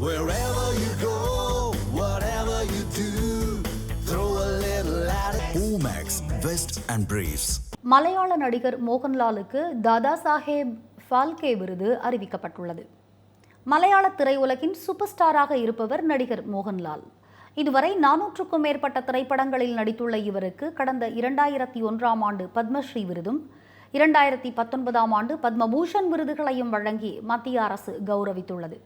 Wherever you go, whatever you do, throw a little at it. Omax, Vest and Briefs. மலையாள நடிகர் மோகன்லாலுக்கு தாதா சாஹேப் ஃபால்கே விருது அறிவிக்கப்பட்டுள்ளது மலையாள திரையுலகின் சூப்பர் ஸ்டாராக இருப்பவர் நடிகர் மோகன்லால் இதுவரை நானூற்றுக்கும் மேற்பட்ட திரைப்படங்களில் நடித்துள்ள இவருக்கு கடந்த இரண்டாயிரத்தி ஒன்றாம் ஆண்டு பத்மஸ்ரீ விருதும் இரண்டாயிரத்தி பத்தொன்பதாம் ஆண்டு பத்மபூஷன் விருதுகளையும் வழங்கி மத்திய அரசு கௌரவித்துள்ளது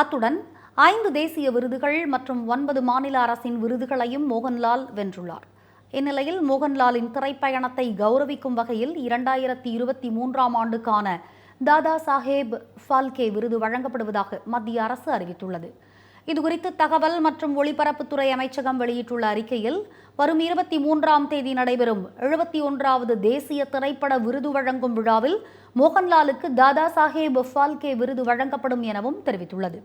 அத்துடன் ஐந்து தேசிய விருதுகள் மற்றும் ஒன்பது மாநில அரசின் விருதுகளையும் மோகன்லால் வென்றுள்ளார். இந்நிலையில் மோகன்லாலின் திரைப்பயணத்தை கௌரவிக்கும் வகையில் இரண்டாயிரத்தி இருபத்தி மூன்றாம் ஆண்டுக்கான தாதா சாஹேப் ஃபால்கே விருது வழங்கப்படுவதாக மத்திய அரசு அறிவித்துள்ளது. இதுகுறித்து தகவல் மற்றும் ஒலிபரப்புத்துறை அமைச்சகம் வெளியிட்டுள்ள அறிக்கையில் வரும் இருபத்தி மூன்றாம் தேதி நடைபெறும் எழுபத்தி ஒன்றாவது தேசிய திரைப்பட விருது வழங்கும் விழாவில் மோகன்லாலுக்கு தாதா சாஹேப் ஃபால்கே விருது வழங்கப்படும் எனவும் தெரிவித்துள்ளது.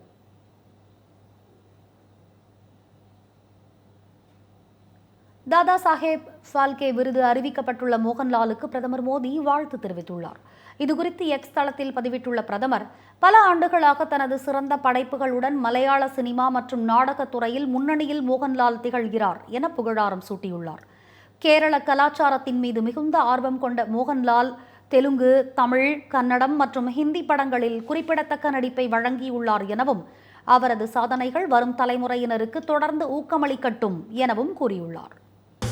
தாதா சாஹேப் ஃபால்கே விருது அறிவிக்கப்பட்டுள்ள மோகன்லாலுக்கு பிரதமர் மோடி வாழ்த்து தெரிவித்துள்ளார். இதுகுறித்து எக்ஸ் தளத்தில் பதிவிட்டுள்ள பிரதமர் பல ஆண்டுகளாக தனது சிறந்த படைப்புகளுடன் மலையாள சினிமா மற்றும் நாடகத் துறையில் முன்னணியில் மோகன்லால் திகழ்கிறார் என புகழாரம் சூட்டியுள்ளார். கேரள கலாச்சாரத்தின் மீது மிகுந்த ஆர்வம் கொண்ட மோகன்லால் தெலுங்கு தமிழ் கன்னடம் மற்றும் ஹிந்தி படங்களில் குறிப்பிடத்தக்க நடிப்பை வழங்கியுள்ளார் எனவும் அவரது சாதனைகள் வரும் தலைமுறையினருக்கு தொடர்ந்து ஊக்கமளிக்கட்டும் எனவும் கூறியுள்ளார்.